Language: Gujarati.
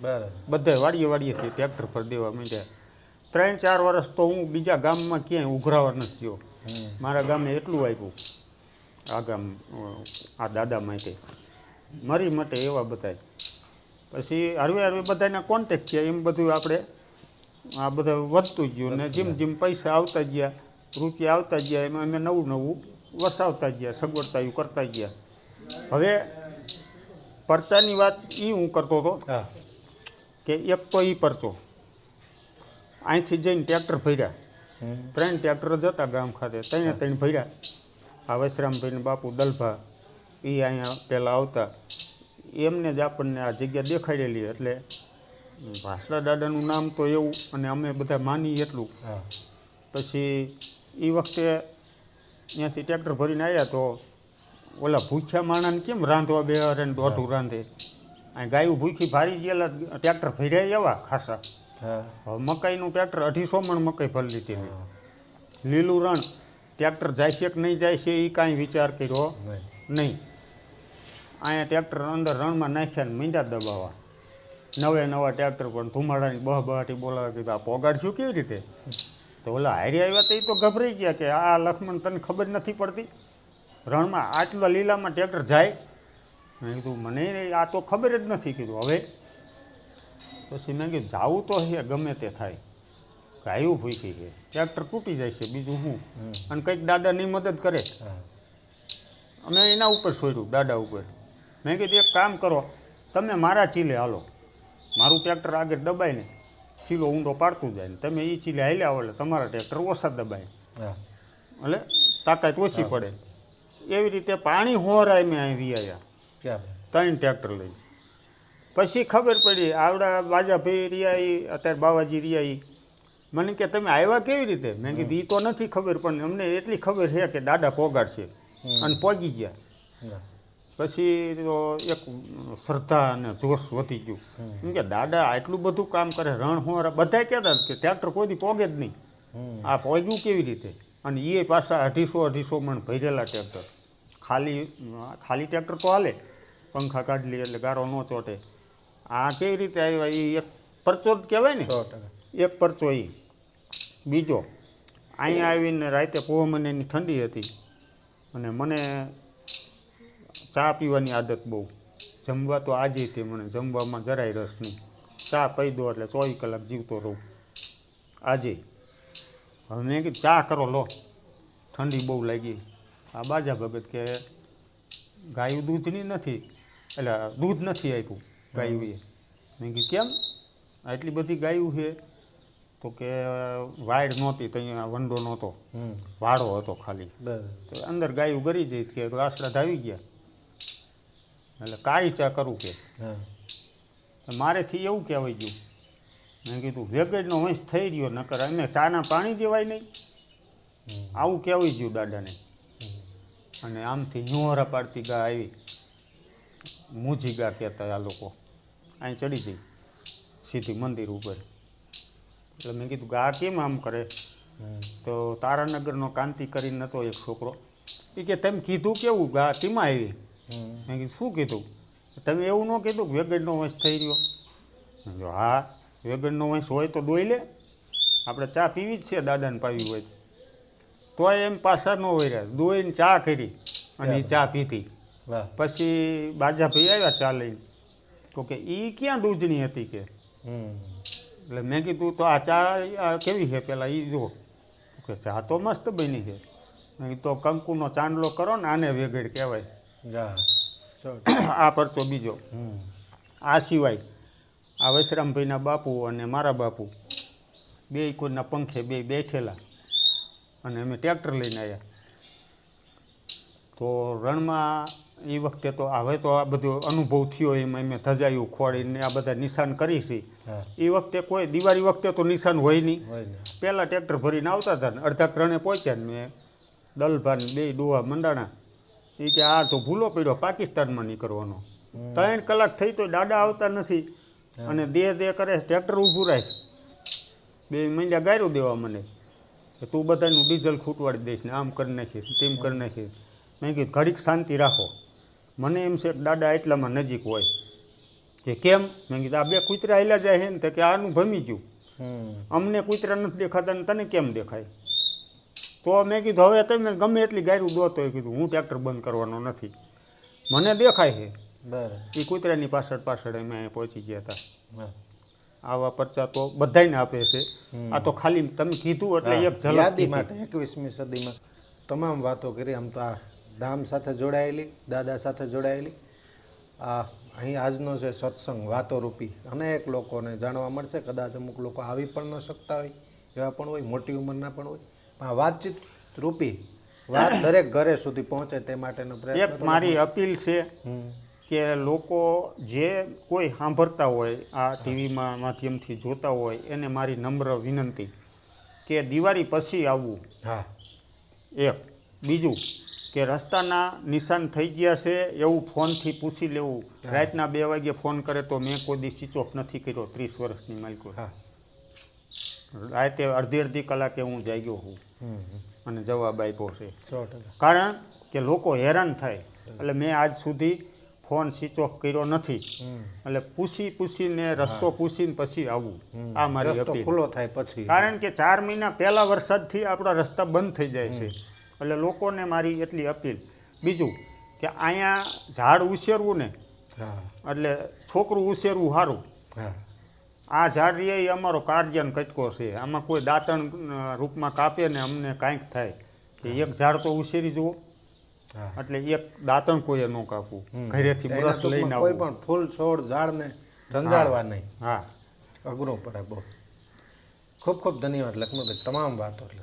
બરાબર. બધા વાડીએ વાડીએથી ટ્રેક્ટર પર દેવા માંડ્યા. ત્રણ ચાર વર્ષ તો હું બીજા ગામમાં ક્યાંય ઉઘરાવા નથી થયો. મારા ગામે એટલું આપ્યું આ ગામ આ દાદા માટે. મારી માટે એવા બધાય. પછી હરવે હરવે બધાના કોન્ટેક છે એમ બધું આપણે આ બધા વધતું ગયું ને જેમ જેમ પૈસા આવતા ગયા રૂપિયા આવતા ગયા એમાં અમે નવું નવું વસાવતા ગયા સગવડતાયું કરતા ગયા. હવે પરચાની વાત એ હું કરતો હતો. હા. કે એક તો એ પરચો. અહીંથી જઈને ટ્રેક્ટર ભર્યા. ત્રણ ટ્રેક્ટર જતા ગામ ખાતે. ત્રણે ત્રણ ભર્યા. આ વૈશ્રામભાઈને બાપુ દલભા એ અહીંયા પહેલાં આવતા. એમને જ આપણને આ જગ્યા દેખાડેલી એટલે ભાસડા દાદાનું નામ તો એવું અને અમે બધા માની એટલું. પછી એ વખતે ત્યાંથી ટ્રેક્ટર ભરીને આવ્યા તો ઓલા ભૂખ્યા માણાને કેમ રાંધવા બે અને દોઢું રાંધે? અહીં ગાયું ભૂખી ભારી ગયેલા ટ્રેક્ટર ભર્યા એવા ખાસા. હા. હવે મકાઈનું ટ્રેક્ટર અઢીસો મણ મકાઈ ભરી લીધી લીલું રણ ટ્રેક્ટર જાય છે કે નહીં જાય છે એ કાંઈ વિચાર કર્યો નહીં. નહીં. અહીંયા ટ્રેક્ટર અંદર રણમાં નાખ્યા ને મીંડા દબાવવા. નવે નવા ટ્રેક્ટર પણ ધુમાડાની બહ બહાટી બોલાવે કે આ પોગાડશું કેવી રીતે? તો ઓલા હારી આવ્યા તો એ તો ગભરાઈ ગયા કે આ લક્ષ્મણ તને ખબર નથી પડતી? રણમાં આટલા લીલામાં ટ્રેક્ટર જાય મેં કીધું મને આ તો ખબર જ નથી. કીધું હવે? પછી મેં કીધું જાવું તો છે ગમે તે થાય. ગાયું ભૂખી છે ટ્રેક્ટર તૂટી જાય છે બીજું હું? અને કંઈક દાદાની મદદ કરે. અમે એના ઉપર છોડ્યું દાદા ઉપર. મેં કીધું એક કામ કરો તમે મારા ચીલે હાલો. મારું ટ્રેક્ટર આગળ દબાઈને ચીલો ઊંડો પાડતું જાય ને તમે એ ચીલે હાલ્યા આવો એટલે તમારા ટ્રેક્ટર ઓછા દબાય. હા. એટલે તાકાત ઓછી પડે. એવી રીતે પાણી હોરાય મેં અહીં આવ્યા ક્યાં ત્રણ ટ્રેક્ટર લઈ. પછી ખબર પડી આવડા બાજાભાઈ રહ્યા એ અત્યારે બાવાજી રહ્યા એ મને કે તમે આવ્યા કેવી રીતે? મેં કીધું એ તો નથી ખબર પણ અમને એટલી ખબર છે કે દાદા પોગાડશે. અને પોગી ગયા. પછી તો એક શ્રદ્ધા અને જોશ વધી ગયું. કેમ કે દાદા આટલું બધું કામ કરે રણ હોરા બધા કહેતા કે ટ્રેક્ટર કોઈ પોગે જ નહીં. આ પોગ્યું કેવી રીતે? અને એ પાછા અઢીસો અઢીસો મણ ભરેલા ટ્રેક્ટર. ખાલી ખાલી ટ્રેક્ટર તો હાલે. પંખા કાઢી લઈએ એટલે ગારો ન ચોટે. આ કેવી રીતે આવ્યા? એ એક પરચો જ કહેવાય ને? એક પરચો એ બીજો અહીંયા આવીને રાતે પોહ એની ઠંડી હતી. અને મને ચા પીવાની આદત બહુ. જમવા તો આજે હતી મને જમવામાં જરાય રસ નહીં. ચા પી દો એટલે ચોવીસ કલાક જીવતો રહું. આજે. હવે મેં કીધું ચા કરો લો. ઠંડી બહુ લાગી. આ બાજા ભગત કે ગાયું દૂધની નથી એટલે દૂધ નથી આપ્યું ગાયું એ મેં કીધું કેમ? આટલી બધી ગાયું છે. તો કે વાડ નહોતી તો અહીંયા વંડો નહોતો વાડો હતો ખાલી. તો અંદર ગાયું ગરી જઈ કે વાસડા ધાવી ગયા. એટલે કાળી ચા કરું કે. મારેથી એવું કહેવાય ગયું. મેં કીધું વેગડનો વંશ થઈ રહ્યો નકર અમે ચાના પાણી દેવાય નહીં. આવું કહેવાય ગયું દાદાને. અને આમથી હિંહોરા પાડતી ગા આવી. મૂજી ગા કહેતા આ લોકો. અહીં ચડી ગઈ. સીધી મંદિર ઉપર. એટલે મેં કીધું ગા કેમ આમ કરે? તો તારાનગરનો કાંતિ કરીને હતો એક છોકરો. એ કે તમે કીધું કેવું? ગા તીમાં આવી? મેં કીધું શું કીધું? તમે એવું ન કીધું કે વેગડનો વંશ થઈ રહ્યો. જો હા વેગડનો વંશ હોય તો દોઈ લે. આપણે ચા પીવી જ છે દાદાને પાવી હોય તોય એમ પાછા ન વર્યા. દોઈને ચા કરી અને એ ચા પીધી. પછી બાજા ભાઈ આવ્યા ચા લઈને. તો કે એ ક્યાં દૂધની હતી કે? એટલે મેં કીધું તો આ ચા કેવી છે? પેલા એ જો કે ચા તો મસ્ત બની છે. એ તો કંકુનો ચાંદલો કરો ને આને વેગડ કહેવાય. આ પરચો બીજો. આ સિવાય આ વૈશ્રામભાઈના બાપુ અને મારા બાપુ બે કોઈના પંખે બે બેઠેલા. અને અમે ટ્રેક્ટર લઈને આવ્યા તો રણમાં એ વખતે તો હવે તો આ બધો અનુભવ થયો એમાં અમે ધજાયું ખોળીને આ બધા નિશાન કરી છે. એ વખતે કોઈ દિવાળી વખતે તો નિશાન હોય નહીં. પહેલાં ટ્રેક્ટર ભરીને આવતા હતા ને અડધા રણે પહોંચ્યા ને મેં દલભાન બે ડોહા મંડાણા. એ કે આ તો ભૂલો પડ્યો પાકિસ્તાનમાં નીકળવાનો. ત્રણ કલાક થઈ તો દાડા આવતા નથી. અને દે દે કરે ટ્રેક્ટર ઊભું રાખ. બે મંડ્યા ગાયરું દેવા મને. કે તું બધાનું ડીઝલ ખૂટવાડી દઈશ ને આમ કરી નાખીશ તેમ કરી નાખીશ. મેં કીધું ઘડીક શાંતિ રાખો. મને એમ છે દાદા એટલામાં નજીક હોય. કે કેમ? મેં કીધું આ બે કૂતરા આયલા જાય છે ને તો કે આનું ભમી ગયું. અમને કૂતરા નથી દેખાતા ને તને કેમ દેખાય? તો મેં કીધું હવે તમે ગમે એટલી ગાયરું દોતો કીધું હું ટ્રેક્ટર બંધ કરવાનો નથી. મને દેખાય છે. બરાબર. એ કૂતરાની પાછળ પાછળ અમે અહીંયા પહોંચી ગયા હતા. આવા પરચા તો બધાને આપે છે. આ તો ખાલી તમે કીધું એટલે એક હા, ઝલક યાદી કીધી. માટે એકવીસમી સદીમાં તમામ વાતો કરી. આમ તો આ ધામ સાથે જોડાયેલી દાદા સાથે જોડાયેલી. આ અહીં આજનો છે સત્સંગ વાતો રૂપી અનેક લોકોને જાણવા મળશે. કદાચ અમુક લોકો આવી પણ ન શકતા હોય એવા પણ હોય મોટી ઉંમરના પણ હોય. પણ આ વાતચીત રૂપી વાત દરેક ઘરે સુધી પહોંચે તે માટેનો પ્રયત્ન મારી અપીલ છે. કે લોકો જે કોઈ સાંભળતા હોય આ ટીવીમાં માધ્યમથી જોતા હોય એને મારી નમ્ર વિનંતી કે દિવાળી પછી આવવું. હા. એક. બીજું કે રસ્તાના નિશાન થઈ ગયા છે એવું ફોનથી પૂછી લેવું. રાતના બે વાગે ફોન કરે તો મેં કોઈ દી સ્વિચ ઓફ નથી કર્યો ત્રીસ વર્ષની માલિકો હા. રાતે અડધી અડધી કલાકે હું જાગ્યો હું. અને જવાબ આપ્યો છે. કારણ કે લોકો હેરાન થાય. એટલે મેં આજ સુધી ફોન સ્વિચ ઓફ કર્યો નથી. એટલે પૂછી પૂછીને રસ્તો પૂછીને પછી આવવું આ મારી રસ્તો અપીલ. ખુલ્લો થાય પછી. કારણ કે ચાર મહિના પહેલા વરસાદથી આપણા રસ્તા બંધ થઈ જાય છે. એટલે લોકોને મારી એટલી અપીલ. બીજું કે અહીંયા ઝાડ ઉછેરવું ને એટલે છોકરું ઉછેરવું સારું આ ઝાડ રે એ અમારો કાર્જન કટકો છે. આમાં કોઈ દાંતણ રૂપમાં કાપે ને અમને કાંઈક થાય. કે એક ઝાડ તો ઉછેરી જુઓ. એટલે એક દાંતણ કોઈએ ન કાપવું. ઘરેથી બ્રશ લઈને કોઈ પણ ફૂલ છોડ ઝાડને રંજાડવા નહીં. હા. અઘરું પડે બહુ. ખૂબ ખૂબ ધન્યવાદ લક્ષ્મણભાઈ તમામ વાતો એટલે.